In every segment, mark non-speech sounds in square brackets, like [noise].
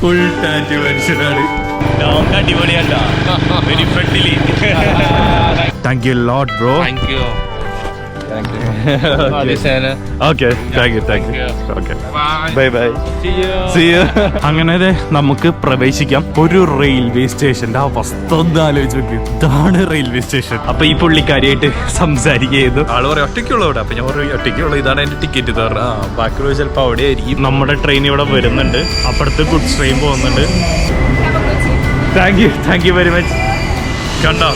Full tattoo മനുഷ്യനാണ് അടിപൊളിയല്ല very friendly thank you lot bro Thank you. [laughs] okay. Okay, thank you, thank you. Okay. Bye. bye. See you. See you. [laughs] അങ്ങനെ ദേ നമുക്ക് പ്രവേശിക്കാം ഒരു railway സ്റ്റേഷന്റെ അവസ്ഥ ഒന്ന് ആലോചിച്ച് നോക്കി ഇതാണ് റെയിൽവേ സ്റ്റേഷൻ അപ്പൊ ഈ പുള്ളിക്കാരിയായിട്ട് സംസാരിക്കുന്നു ആൾ പറയാം ഒറ്റയ്ക്കുള്ള ഇവിടെ അപ്പൊ ഞാൻ പറയും ഒറ്റയ്ക്കുള്ള ഇതാണ് എന്റെ ടിക്കറ്റ് എന്ന് പറഞ്ഞാൽ ആ ബാക്കിയുള്ള ചിലപ്പോ അവിടെ ആയിരിക്കും നമ്മുടെ ട്രെയിൻ ഇവിടെ വരുന്നുണ്ട് അപ്പുറത്ത് ഗുഡ്സ് ട്രെയിൻ പോകുന്നുണ്ട് thank you thank you very much കണ്ടോ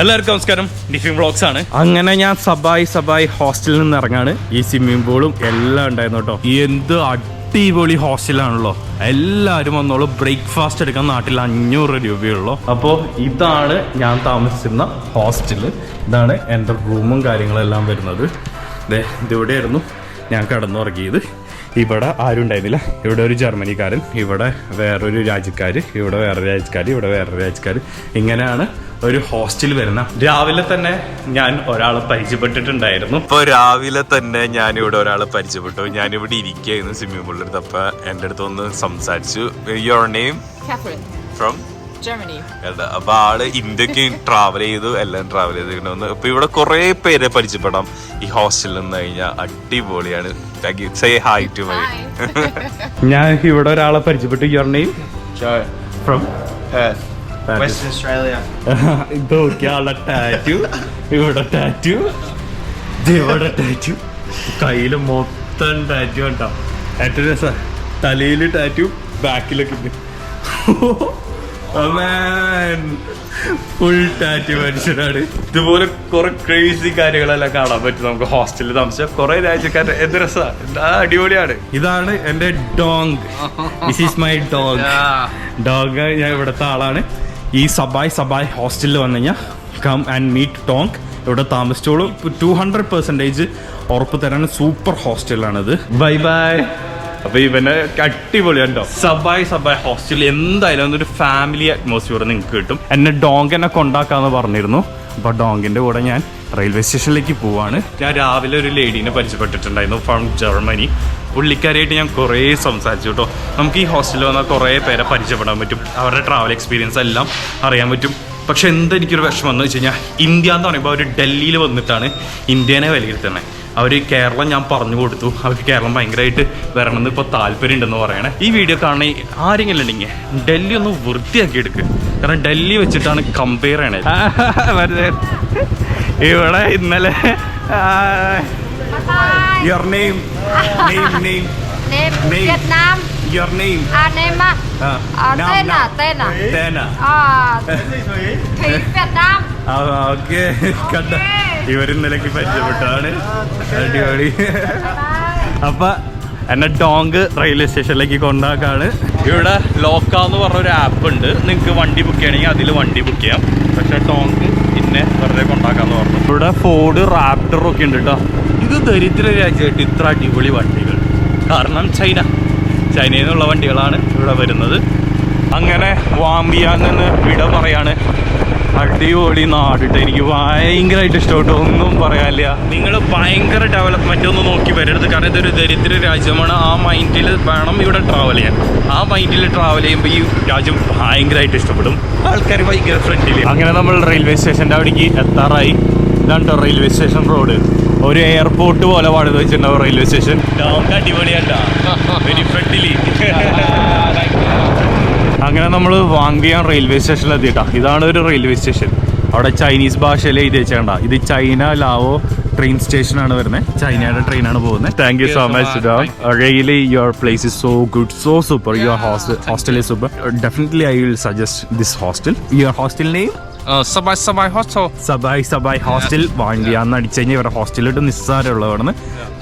എല്ലാവർക്കും നമസ്കാരം. ഡിഫിൻ ബ്ലോഗ്സ് ആണ്. അങ്ങനെ ഞാൻ സബായി സബായി ഹോസ്റ്റലിൽ നിന്ന് ഇറങ്ങാണ്. ഈ സ്വിമ്മിംഗ് പൂളും എല്ലാം ഉണ്ടായിരുന്നു കേട്ടോ. എന്ത് അടിപൊളി ഹോസ്റ്റലാണല്ലോ. എല്ലാവരും വന്നോളൂ. ബ്രേക്ക്ഫാസ്റ്റ് എടുക്കാൻ നാട്ടിൽ അഞ്ഞൂറ് രൂപയുള്ളൂ. അപ്പോൾ ഇതാണ് ഞാൻ താമസിച്ചിരുന്ന ഹോസ്റ്റൽ ഇതാണ് എന്റെ റൂമും കാര്യങ്ങളെല്ലാം വരുന്നത്. ദേ ഇതിവിടെയായിരുന്നു ഞാൻ കിടന്നുറങ്ങിയത്. ഇവിടെ ആരും ഉണ്ടായിരുന്നില്ല. ഇവിടെ ഒരു ജർമ്മനിക്കാരൻ ഇവിടെ വേറൊരു രാജ്യക്കാർ ഇവിടെ വേറെ രാജ്യക്കാർ ഇവിടെ വേറെ രാജ്യക്കാർ ഇങ്ങനെയാണ് ഒരു ഹോസ്റ്റൽ വരുന്ന. രാവിലെ തന്നെ ഞാൻ ഒരാളെ പരിചയപ്പെട്ടിട്ടുണ്ടായിരുന്നു. ഇപ്പൊ രാവിലെ തന്നെ ഞാൻ ഇവിടെ ഒരാളെ പരിചയപ്പെട്ടു. ഞാൻ ഇവിടെ ഇരിക്കുകയായിരുന്നു സ്വിമ്മിംഗ് പൂളിൽ അപ്പൊ എന്റെ അടുത്ത് ഒന്ന് സംസാരിച്ചു. യുവർ നെയിം ഫ്രം അപ്പൊ ആൾ ഇന്ത്യയ്ക്ക് ട്രാവൽ ചെയ്തു എല്ലാം ട്രാവൽ ചെയ്തിട്ടുണ്ട് അപ്പൊ ഇവിടെ കുറെ പേരെ പരിചയപ്പെടാം. ഈ ഹോസ്റ്റലിൽ നിന്ന് കഴിഞ്ഞാൽ അടിപൊളിയാണ്. Say hi to my Hi. [laughs] ഞാൻ ഇവിടെ ഒരാളെ പരിചയപ്പെട്ടു. Your name. ഫ്രം നോക്കിയാളുടെ ടാറ്റു ഇവിടെ ടാറ്റു ഇവിടെ ടാറ്റു കയ്യിൽ മൊത്തം ടാറ്റു ഉണ്ടോ ഏറ്റവും രസം. തലയിൽ ടാറ്റു ബാക്കിലൊക്കെ ഉണ്ട്. [laughs] ഫുൾ ടാറ്റു മനുഷ്യനാണ്. ഇതുപോലെ കുറെ ക്രേസി കാര്യങ്ങളെല്ലാം കാണാൻ പറ്റും നമുക്ക് ഹോസ്റ്റലിൽ താമസിച്ച. കുറെ രാജ്യക്കാരുടെ എന്ത് രസമാണ് അടിപൊളിയാണ്. ഇതാണ് എന്റെ Dong this is my dog ഡോങ് ഡോഗ് ഞാൻ ഇവിടുത്തെ ആളാണ്. ഈ സബായ് സബായ് ഹോസ്റ്റലിൽ വന്നു കഴിഞ്ഞാൽ കം ആൻഡ് മീറ്റ് ടോങ് ഇവിടെ താമസിച്ചോളൂ. ടു ഹൺഡ്രഡ് പെർസെന്റേജ് ഉറപ്പ് തരാൻ സൂപ്പർ ഹോസ്റ്റലാണിത് ബൈ ബൈ അപ്പൊ ഇവനെ അടിപൊളിയുണ്ടോ സബായ് സബായ് ഹോസ്റ്റലിൽ എന്തായാലും ഒരു ഫാമിലി അറ്റ്മോസ്ഫിയർ നിങ്ങൾക്ക് കിട്ടും. എന്നെ ഡോങ് എന്നെ കൊണ്ടാക്കാന്ന് പറഞ്ഞിരുന്നു. അപ്പൊ ഡോങ്കിന്റെ കൂടെ ഞാൻ റെയിൽവേ സ്റ്റേഷനിലേക്ക് പോവാണ്. ഞാൻ രാവിലെ ഒരു ലേഡീനെ പരിചയപ്പെട്ടിട്ടുണ്ടായിരുന്നു ഫ്രം ജർമ്മനി പുള്ളിക്കാരായിട്ട് ഞാൻ കുറേ സംസാരിച്ചു കേട്ടോ. നമുക്ക് ഈ ഹോസ്റ്റലിൽ വന്നാൽ കുറേ പേരെ പരിചയപ്പെടാൻ പറ്റും. അവരുടെ ട്രാവൽ എക്സ്പീരിയൻസ് എല്ലാം അറിയാൻ പറ്റും. പക്ഷെ എന്താ എനിക്കൊരു വിഷമം എന്ന് വെച്ച് കഴിഞ്ഞാൽ ഇന്ത്യ എന്ന് പറയുമ്പോൾ അവർ ഡൽഹിയിൽ വന്നിട്ടാണ് ഇന്ത്യനെ വിലയിരുത്തുന്നത് അവർ കേരളം ഞാൻ പറഞ്ഞു കൊടുത്തു അവർക്ക് കേരളം ഭയങ്കരമായിട്ട് വരണമെന്ന് ഇപ്പോൾ താല്പര്യം ഉണ്ടെന്ന് പറയണേ ഈ വീഡിയോ കാണണേ ആരെങ്കിലും ഉണ്ടെങ്കിൽ ഡൽഹി ഒന്ന് വൃത്തിയാക്കി എടുക്കുക കാരണം ഡൽഹി വെച്ചിട്ടാണ് കമ്പയർ ചെയ്യണത് [laughs] ഇവിടെ ഇന്നലെ. Your name name name Name. Name À name à? À, tên à? Tên à? തേന À Thủy Việt Nam. ഓക്കെ കണ്ട ഇവർ ഇന്നലേക്ക് പരിചയപ്പെട്ടാണ്. അടിപൊളി. അപ്പൊ എന്നെ ഡോങ്ക് റെയിൽവേ സ്റ്റേഷനിലേക്ക് കൊണ്ടാക്കാണ്. ഇവിടെ ലോക്ക എന്ന് പറഞ്ഞ ഒരു ആപ്പ് ഉണ്ട്. നിങ്ങൾക്ക് വണ്ടി ബുക്ക് ചെയ്യണമെങ്കിൽ അതിൽ വണ്ടി ബുക്ക് ചെയ്യാം. പക്ഷെ ടോങ് പിന്നെ വെറുതെ കൊണ്ടാക്കാന്ന് പറഞ്ഞു. ഇവിടെ ഫോർഡ് റാപ്റ്റർ ഒക്കെ ഉണ്ട് കേട്ടോ ഇത് ദരിദ്ര രാജ്യമായിട്ട് ഇത്ര അടിപൊളി വണ്ടികൾ. കാരണം ചൈന ചൈനയിൽ നിന്നുള്ള വണ്ടികളാണ് ഇവിടെ വരുന്നത്. അങ്ങനെ വാമ്പിയാൻ നിന്ന് വിട പറയാണ്. അടിപൊളി നാടിട്ട്. എനിക്ക് ഭയങ്കരമായിട്ട് ഇഷ്ടപ്പെട്ടു. ഒന്നും പറയാനില്ല. നിങ്ങൾ ഭയങ്കര ഡെവലപ്മെന്റ് ഒന്നും നോക്കി വരരുത്. കാരണം ഇതൊരു ദരിദ്ര രാജ്യമാണ്. ആ മൈൻഡിൽ വേണം ഇവിടെ ട്രാവൽ ചെയ്യാൻ. ആ മൈൻഡിൽ ട്രാവൽ ചെയ്യുമ്പോൾ ഈ രാജ്യം ഭയങ്കരമായിട്ട് ഇഷ്ടപ്പെടും. ആൾക്കാർ ഭയങ്കര ഫ്രണ്ട്ലി അങ്ങനെ നമ്മൾ റെയിൽവേ സ്റ്റേഷന്റെ അവിടേക്ക് എത്താറായി. ഇതാണ് റെയിൽവേ സ്റ്റേഷൻ റോഡ് ഒരു എയർപോർട്ട് പോലെ പണിത് വെച്ചിട്ടുണ്ടാവും റെയിൽവേ സ്റ്റേഷൻ അടിപൊളിയല്ല വെരി ഫ്രണ്ട്ലി അങ്ങനെ നമ്മൾ വാങ്കിയാൻ റെയിൽവേ സ്റ്റേഷനിൽ എത്തിയിട്ടാ. ഇതാണ് ഒരു റെയിൽവേ സ്റ്റേഷൻ അവിടെ ചൈനീസ് ഭാഷയിൽ എഴുതി വെച്ചേണ്ട ഇത് ചൈന ലാവോ ട്രെയിൻ സ്റ്റേഷൻ ആണ് വരുന്നത് ചൈനയുടെ ട്രെയിൻ ആണ് പോകുന്നത് thank you so much really your place is so good so super your hostel is super definitely I will suggest this hostel your hostel name hostel. Sabai Sabai hostel വാങ്ങിയാന്ന് അടിച്ചു കഴിഞ്ഞാൽ ഇവരുടെ ഹോസ്റ്റലിട്ട് നിസ്സാരമുള്ളതാണ്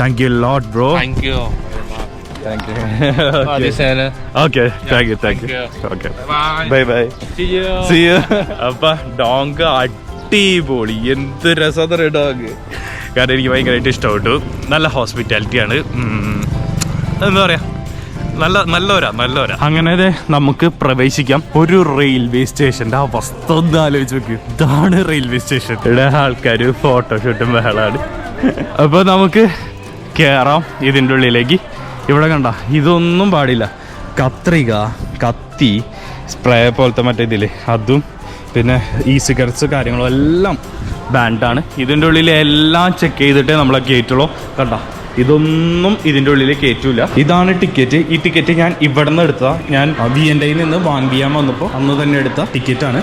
thank you lot bro thank you. Thank you Bye, Santa. Okay thank you thank you Thank you. Okay Bye. Bye bye See you. See you. [laughs] അപ്പൊ Dong അടിപൊളി. എന്ത് രസതറ dog? കാരണം എനിക്ക് ഭയങ്കരമായിട്ട് ഇഷ്ടപ്പെട്ടു. നല്ല ഹോസ്പിറ്റാലിറ്റിയാണ്. എന്താ പറയാ? നല്ല നല്ലവരാ നല്ലവരാ. അങ്ങനെ നമുക്ക് പ്രവേശിക്കാം. ഒരു റെയിൽവേ സ്റ്റേഷന്റെ അവസ്ഥ ഒന്ന് ആലോചിച്ച് നോക്കി. ഇതാണ് റെയിൽവേ സ്റ്റേഷൻ. ഇവിടെ ആൾക്കാർ ഫോട്ടോഷൂട്ടും ബഹളാണ്. അപ്പോൾ നമുക്ക് കയറാം ഇതിന്റെ ഉള്ളിലേക്ക്. ഇവിടെ കണ്ട ഇതൊന്നും പാടില്ല. കത്രിക കത്തി സ്പ്രേ പോലത്തെ മറ്റേ ഇതിൽ. അതും പിന്നെ ഈ സിഗരറ്റ്സ് കാര്യങ്ങളും എല്ലാം ബാൻഡാണ് ഇതിന്റെ ഉള്ളിൽ എല്ലാം ചെക്ക് ചെയ്തിട്ടേ നമ്മളെ കയറ്റുള്ളൂ കണ്ട ഇതൊന്നും ഇതിന്റെ ഉള്ളിൽ കയറ്റൂല ഇതാണ് ടിക്കറ്റ് ഈ ടിക്കറ്റ് ഞാൻ ഇവിടെ നിന്ന് എടുത്ത ഞാൻ വി എൻ ഡയിൽ നിന്ന് വാങ്ങിയാൻ വന്നപ്പോൾ അന്ന് തന്നെ എടുത്ത ടിക്കറ്റാണ്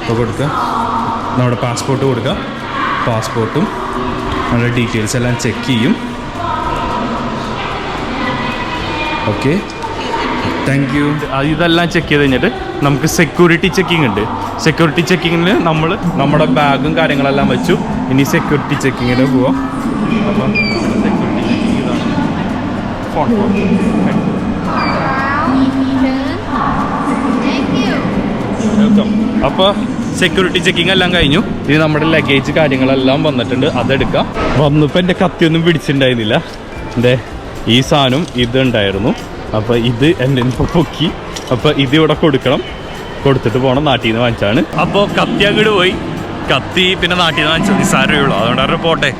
ഇപ്പോൾ കൊടുക്കുക നമ്മുടെ പാസ്പോർട്ട് കൊടുക്കുക പാസ്പോർട്ടും നമ്മുടെ ഡീറ്റെയിൽസ് എല്ലാം ചെക്ക് ചെയ്യും. ഓക്കെ. താങ്ക് യു ഇതെല്ലാം ചെക്ക് ചെയ്ത് കഴിഞ്ഞിട്ട് നമുക്ക് സെക്യൂരിറ്റി ചെക്കിംഗ് ഉണ്ട്. സെക്യൂരിറ്റി ചെക്കിങ്ങിൽ നമ്മൾ നമ്മുടെ ബാഗും കാര്യങ്ങളെല്ലാം വെച്ചു. ഇനി സെക്യൂരിറ്റി ചെക്കിങ്ങിന് പോവാം. അപ്പം സെക്യൂരിറ്റി ചെക്കിംഗ് ഇതാണ് വെൽക്കം അപ്പോൾ സെക്യൂരിറ്റി ചെക്കിംഗ് എല്ലാം കഴിഞ്ഞു. ഇനി നമ്മുടെ ലഗേജ് കാര്യങ്ങളെല്ലാം വന്നിട്ടുണ്ട്. അതെടുക്കാം. വന്നപ്പോൾ എന്റെ കത്തിയൊന്നും പിടിച്ചിട്ടുണ്ടായിരുന്നില്ല. എന്റെ ഈ സാധനം ഇതുണ്ടായിരുന്നു. അപ്പോൾ ഇത് എന്റെ പൊക്കി. അപ്പോൾ ഇത് ഇവിടെ കൊടുക്കണം. കൊടുത്തിട്ട് പോകണം നാട്ടിൽ നിന്ന് വാങ്ങിച്ചാണ്. അപ്പോൾ കത്തി അങ്ങോട്ട് പോയി. കത്തി പിന്നെ നാട്ടിൽ നിന്ന് വാങ്ങിച്ചത് നിസ്സാരമേ ഉള്ളൂ. അതുകൊണ്ട് അവരുടെ പോട്ടെ.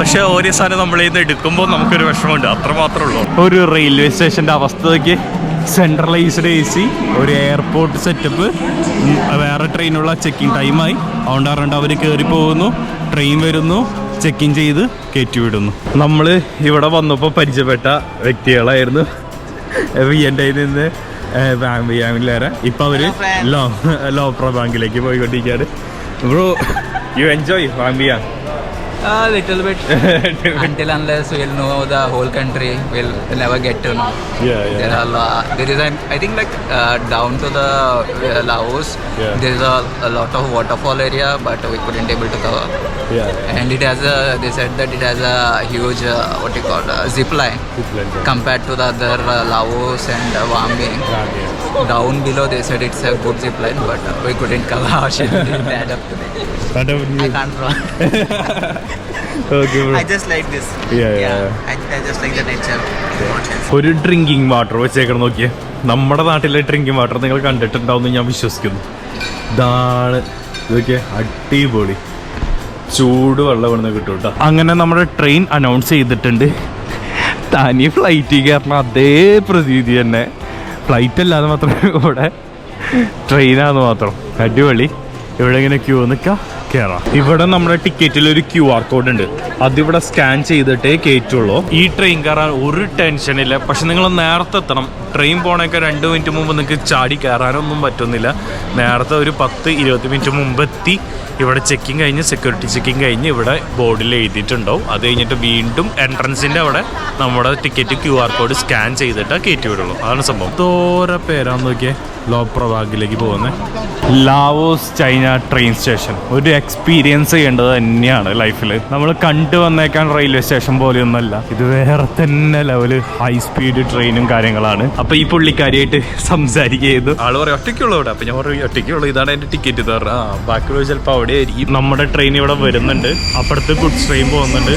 പക്ഷേ ഓരോ സാധനം നമ്മളിൽ നിന്ന് എടുക്കുമ്പോൾ നമുക്കൊരു വിഷമമുണ്ട്. അത്ര മാത്രമേ ഉള്ളൂ. ഒരു റെയിൽവേ സ്റ്റേഷന്റെ അവസ്ഥയ്ക്ക് സെൻട്രലൈസ്ഡ് എ സി ഒരു എയർപോർട്ട് സെറ്റപ്പ് വേറെ ട്രെയിനുള്ള ചെക്കിംഗ് ടൈമായി അതുകൊണ്ട് പറഞ്ഞിട്ട് അവർ കയറി പോകുന്നു. ട്രെയിൻ വരുന്നു. ചെക്കിങ് ചെയ്ത് കയറ്റി വിടുന്നു. നമ്മൾ ഇവിടെ വന്നപ്പോൾ പരിചയപ്പെട്ട വ്യക്തികളായിരുന്നു. വി എന്റെ നിന്ന് ബാങ്കിലേറെ ഇപ്പം അവർ ലോ ലോപ്ര ബാങ്കിലേക്ക് പോയിക്കൊണ്ടിരിക്കുകയാണ് bro you enjoy ബാങ്കിയ [laughs] A little bit. Until unless we'll know the whole country, we'll never get to know. Yeah, yeah. There are lo- there is an I think like uh, down to the uh, Laos. Yeah. There is a, a lot of waterfall area, but we couldn't able to cover. yeah. And it has a they said that it has a huge uh, what you call uh, zip line compared to the other uh, Laos and uh, Wambing. Down below they said it's a good zip line, but uh, we couldn't cover our shit. Didn't add up [laughs] to that. I can't draw. [laughs] okay, bro. I just like this. Yeah, yeah, yeah. I, I just like the nature. ഒരു drinking water വെച്ചേക്കണം നോക്കിയേ. നമ്മുടെ നാട്ടിലെ drinking water നിങ്ങൾ കണ്ടിട്ടുണ്ടാവും ഞാൻ വിശ്വസിക്കുന്നു. ഇതാണ് ഇതൊക്കെ അടിപൊളി. ചൂട് വെള്ളം ഇവിടുന്ന് കിട്ടും കേട്ടോ അങ്ങനെ നമ്മുടെ ട്രെയിൻ അനൗൺസ് ചെയ്തിട്ടുണ്ട്. തനി ഫ്ലൈറ്റിൽ കയറണം അതേ പ്രതീതി തന്നെ. ഫ്ലൈറ്റ് അല്ലാതെ മാത്രമേ ഇവിടെ ട്രെയിനാന്ന് മാത്രം. അടിപൊളി. ഇവിടെ ഇങ്ങനെ ക്യൂ നിൽക്കാം കയറാം ഇവിടെ നമ്മുടെ ടിക്കറ്റിൽ ഒരു ക്യു ആർ കോഡ് ഉണ്ട്. അതിവിടെ സ്കാൻ ചെയ്തിട്ടേ കയറ്റുള്ളൂ ഈ ട്രെയിൻ കയറാൻ ഒരു ടെൻഷനില്ല പക്ഷെ നിങ്ങൾ നേരത്തെ എത്തണം. ട്രെയിൻ പോണൊക്കെ രണ്ട് മിനിറ്റ് മുമ്പ് നിങ്ങൾക്ക് ചാടി കയറാനൊന്നും പറ്റുന്നില്ല. നേരത്തെ ഒരു പത്ത് ഇരുപത് മിനിറ്റ് മുമ്പ് എത്തി. ഇവിടെ ചെക്കിങ് കഴിഞ്ഞ് സെക്യൂരിറ്റി ചെക്കിങ് കഴിഞ്ഞ് ഇവിടെ ബോർഡിൽ എഴുതിയിട്ടുണ്ടാവും. അത് കഴിഞ്ഞിട്ട് വീണ്ടും എൻട്രൻസിന്റെ അവിടെ നമ്മുടെ ticket Q R code scan ചെയ്തിട്ട് കയറ്റി വിടുള്ളൂ. അതാണ് സംഭവം. ദൂരെ പേരാന്ന് നോക്കിയേ. ലോ പ്രവാഗിലേക്ക് പോകുന്നത് ലാവോസ് ചൈന ട്രെയിൻ സ്റ്റേഷൻ ഒരു എക്സ്പീരിയൻസ് ചെയ്യേണ്ടത് തന്നെയാണ് ലൈഫിൽ നമ്മൾ കണ്ടു വന്നേക്കാൻ റെയിൽവേ സ്റ്റേഷൻ പോലെയൊന്നുമല്ല. ഇത് വേറെ തന്നെ ലെവൽ ഹൈ സ്പീഡ് ട്രെയിനും കാര്യങ്ങളാണ്. അപ്പൊ ഈ പുള്ളിക്കാരിയായിട്ട് സംസാരിക്കുന്നു ആൾ പറയും ഒറ്റയ്ക്കുള്ളവിടെ അപ്പൊ ഞാൻ പറയും ഒറ്റയ്ക്കുള്ള. ഇതാണ് എന്റെ ടിക്കറ്റ് എന്ന് പറഞ്ഞാൽ ആ ബാക്കിയുള്ള ചിലപ്പോൾ അവിടെ ആയിരിക്കും. നമ്മുടെ ട്രെയിൻ ഇവിടെ വരുന്നുണ്ട്. അപ്പുറത്ത് ഗുഡ്സ് ട്രെയിൻ പോകുന്നുണ്ട്.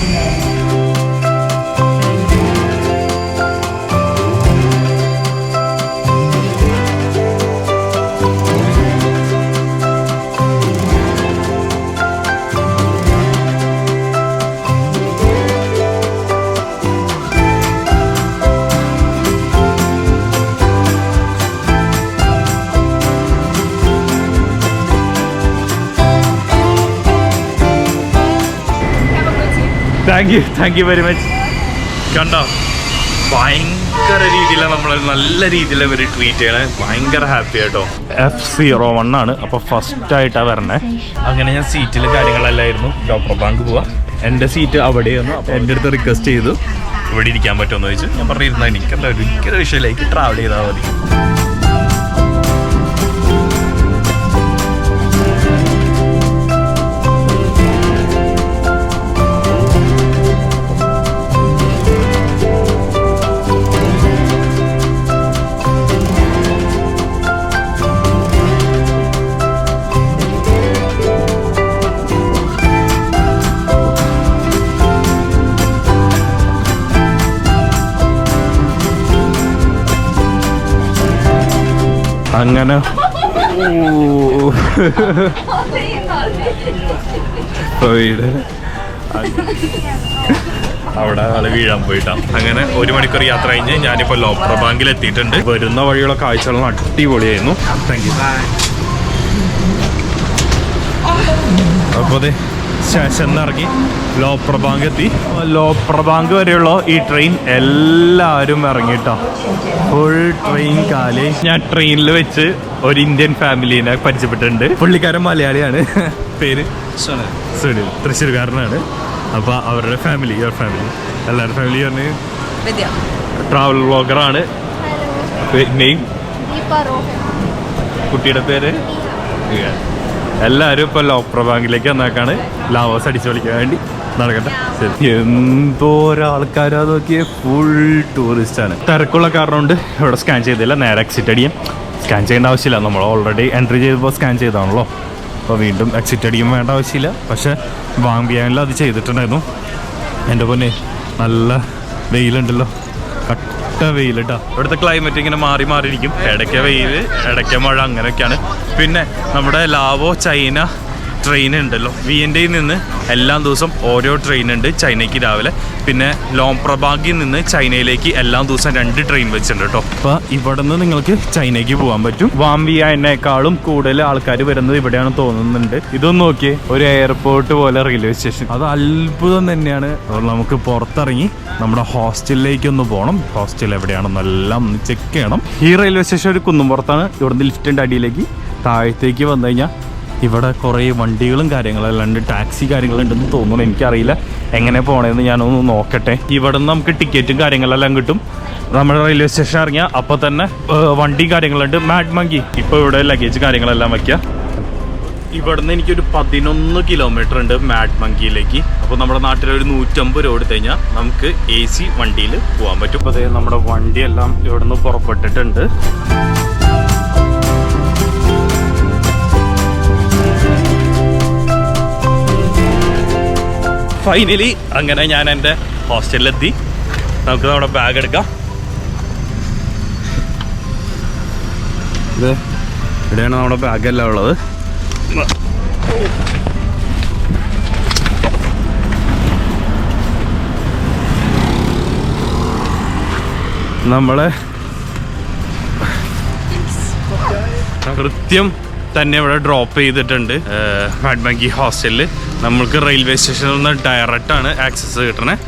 Thank you thank you very much കണ്ടോ? ഭയങ്കര രീതിയിൽ നമ്മൾ നല്ല രീതിയിൽ ഇവർ ട്രീറ്റ് ചെയ്യണേ ഭയങ്കര ഹാപ്പി ആയിട്ടോ എഫ് സീറോ വൺ ആണ്. അപ്പോൾ ഫസ്റ്റ് ആയിട്ടാണ് വരണേ. അങ്ങനെ ഞാൻ സീറ്റിൽ കാര്യങ്ങളല്ലായിരുന്നു. ഡോക്ടർ ബാങ്ക് പോവാ. എന്റെ സീറ്റ് അവിടെയായിരുന്നു. അപ്പോൾ എന്റെ അടുത്ത് റിക്വസ്റ്റ് ചെയ്തു. ഇവിടെ ഇരിക്കാൻ പറ്റുമെന്ന് ചോദിച്ചു. ഞാൻ പറഞ്ഞിരുന്ന എനിക്കല്ല ഒരിക്കലും വിഷയമില്ല. ട്രാവൽ ചെയ്താൽ മതി. അങ്ങനെ. [laughs] ഓ. പോയിട്. അവിടെ ആൾ വീഴാൻ പോയിട്ടാ. അങ്ങനെ ഒരു മണിക്കൂർ യാത്ര കഴിഞ്ഞ് ഞാനിപ്പോ ലോപ്ര ബാങ്കിൽ എത്തിയിട്ടുണ്ട് വരുന്ന വഴിയുള്ള കാഴ്ചകളും അടിപൊളിയായിരുന്നു. താങ്ക് യു അപ്പോൾ അതെ സ്റ്റേഷനിൽ ലോ ഇറങ്ങി ലോപ്രബാങ്ക് എത്തി ലോപ്രബാങ്ക് വരെയുള്ള ഈ ട്രെയിൻ എല്ലാവരും ഇറങ്ങിട്ടോ. ഫുൾ ട്രെയിൻ കാലി. ഞാൻ ട്രെയിനിൽ വെച്ച് ഒരു ഇന്ത്യൻ ഫാമിലിനെ പരിചയപ്പെട്ടിട്ടുണ്ട്. പുള്ളിക്കാരൻ മലയാളിയാണ്. പേര് സുനിൽ. തൃശ്ശൂർകാരനാണ്. അപ്പോൾ അവരുടെ ഫാമിലി യുവർ ഫാമിലി എല്ലാവരുടെ ഫാമിലി പറഞ്ഞ് ട്രാവൽ വ്ളോഗറാണ് നെയിം കുട്ടിയുടെ പേര്? എല്ലാവരും ഇപ്പോൾ ലോപ്ര ബാങ്കിലേക്ക് വന്നേക്കാണ്. ലാവേഴ്സ് അടിച്ചു വിളിക്കാൻ വേണ്ടി. നടക്കട്ടെ. ശരി. എന്തോരാൾക്കാരാ നോക്കിയ. ഫുൾ ടൂറിസ്റ്റാണ് തിരക്കുള്ള കാരണം കൊണ്ട് ഇവിടെ സ്കാൻ ചെയ്തില്ല. നേരെ എക്സിറ്റ് അടിയും. സ്കാൻ ചെയ്യേണ്ട ആവശ്യമില്ല. നമ്മൾ ഓൾറെഡി എൻട്രി ചെയ്തപ്പോൾ സ്കാൻ ചെയ്താണല്ലോ. അപ്പോൾ വീണ്ടും എക്സിറ്റ് അടിയും വേണ്ട ആവശ്യമില്ല. പക്ഷേ വാങ്ങിയാനിൽ അത് ചെയ്തിട്ടുണ്ടായിരുന്നു. എന്റെ പൊന്നെ നല്ല വെയിലുണ്ടല്ലോ. കട്ട വെയിലിട്ടാ ഇവിടുത്തെ ക്ലൈമറ്റ് ഇങ്ങനെ മാറി മാറിയിരിക്കും. ഇടയ്ക്ക് വെയിൽ ഇടയ്ക്ക് മഴ അങ്ങനെയൊക്കെയാണ്. പിന്നെ നമ്മുടെ ലാവോ ചൈന ട്രെയിൻ ഉണ്ടല്ലോ. വി എൻ ഡിയിൽ നിന്ന് എല്ലാ ദിവസം ഓരോ ട്രെയിൻ ഉണ്ട് ചൈനയ്ക്ക് രാവിലെ. പിന്നെ ലോങ് പ്രഭാഗിൽ നിന്ന് ചൈനയിലേക്ക് എല്ലാ ദിവസം രണ്ട് ട്രെയിൻ വെച്ചിട്ടുണ്ട് കേട്ടോ. അപ്പൊ ഇവിടെ നിന്ന് നിങ്ങൾക്ക് ചൈനയ്ക്ക് പോകാൻ പറ്റും. വാംബിയനേക്കാളും കൂടുതൽ ആൾക്കാർ വരുന്നത് ഇവിടെയാണ് തോന്നുന്നുണ്ട്. ഇതൊന്നും നോക്കിയേ ഒരു എയർപോർട്ട് പോലെ റെയിൽവേ സ്റ്റേഷൻ അത് അത്ഭുതം തന്നെയാണ്. അതുകൊണ്ട് നമുക്ക് പുറത്തിറങ്ങി നമ്മുടെ ഹോസ്റ്റലിലേക്ക് ഒന്ന് പോകണം. ഹോസ്റ്റൽ എവിടെയാണെന്നെല്ലാം ഒന്ന് ചെക്ക് ചെയ്യണം. ഈ റെയിൽവേ സ്റ്റേഷൻ ഒരു കുന്നുംപുറത്താണ്. ഇവിടുന്ന് ലിഫ്റ്റിന്റെ അടിയിലേക്ക് താഴത്തേക്ക് വന്നു കഴിഞ്ഞാൽ ഇവിടെ കുറേ വണ്ടികളും കാര്യങ്ങളെല്ലാം ഉണ്ട് ടാക്സി കാര്യങ്ങളുണ്ടെന്ന് തോന്നുന്നു എനിക്കറിയില്ല. എങ്ങനെ പോകണമെന്ന് ഞാനൊന്ന് നോക്കട്ടെ. ഇവിടെ നിന്ന് നമുക്ക് ടിക്കറ്റും കാര്യങ്ങളെല്ലാം കിട്ടും. നമ്മുടെ റെയിൽവേ സ്റ്റേഷൻ ഇറങ്ങിയാൽ അപ്പോൾ തന്നെ വണ്ടി വണ്ടിയും കാര്യങ്ങളുണ്ട് മാഡ് മങ്കി ഇപ്പോൾ ഇവിടെ ലഗേജ് കാര്യങ്ങളെല്ലാം വയ്ക്കുക ഇവിടുന്ന് എനിക്കൊരു പതിനൊന്ന് കിലോമീറ്റർ ഉണ്ട് മാഡ് മങ്കിയിലേക്ക് അപ്പോൾ നമ്മുടെ നാട്ടിൽ ഒരു നൂറ്റമ്പത് രൂപ എടുത്തു കഴിഞ്ഞാൽ നമുക്ക് എ സി വണ്ടിയിൽ പോകാൻ പറ്റും. അപ്പോൾ അതേ നമ്മുടെ വണ്ടിയെല്ലാം ഇവിടുന്ന് പുറപ്പെട്ടിട്ടുണ്ട്. ഫൈനലി അങ്ങനെ ഞാൻ എന്റെ ഹോസ്റ്റലിലെത്തി നമുക്ക് നമ്മുടെ ബാഗ് എടുക്കാം. ഇത് ഇവിടെയാണ് നമ്മുടെ ബാഗെല്ലാം ഉള്ളത്. നമ്മളെ കൃത്യം തന്നെ ഇവിടെ ഡ്രോപ്പ് ചെയ്തിട്ടുണ്ട് മാഡ്മങ്കി ഹോസ്റ്റലിൽ നമ്മൾക്ക് റെയിൽവേ സ്റ്റേഷനിൽ നിന്ന് ഡയറക്റ്റ് ആണ് ആക്സസ് കിട്ടണേ.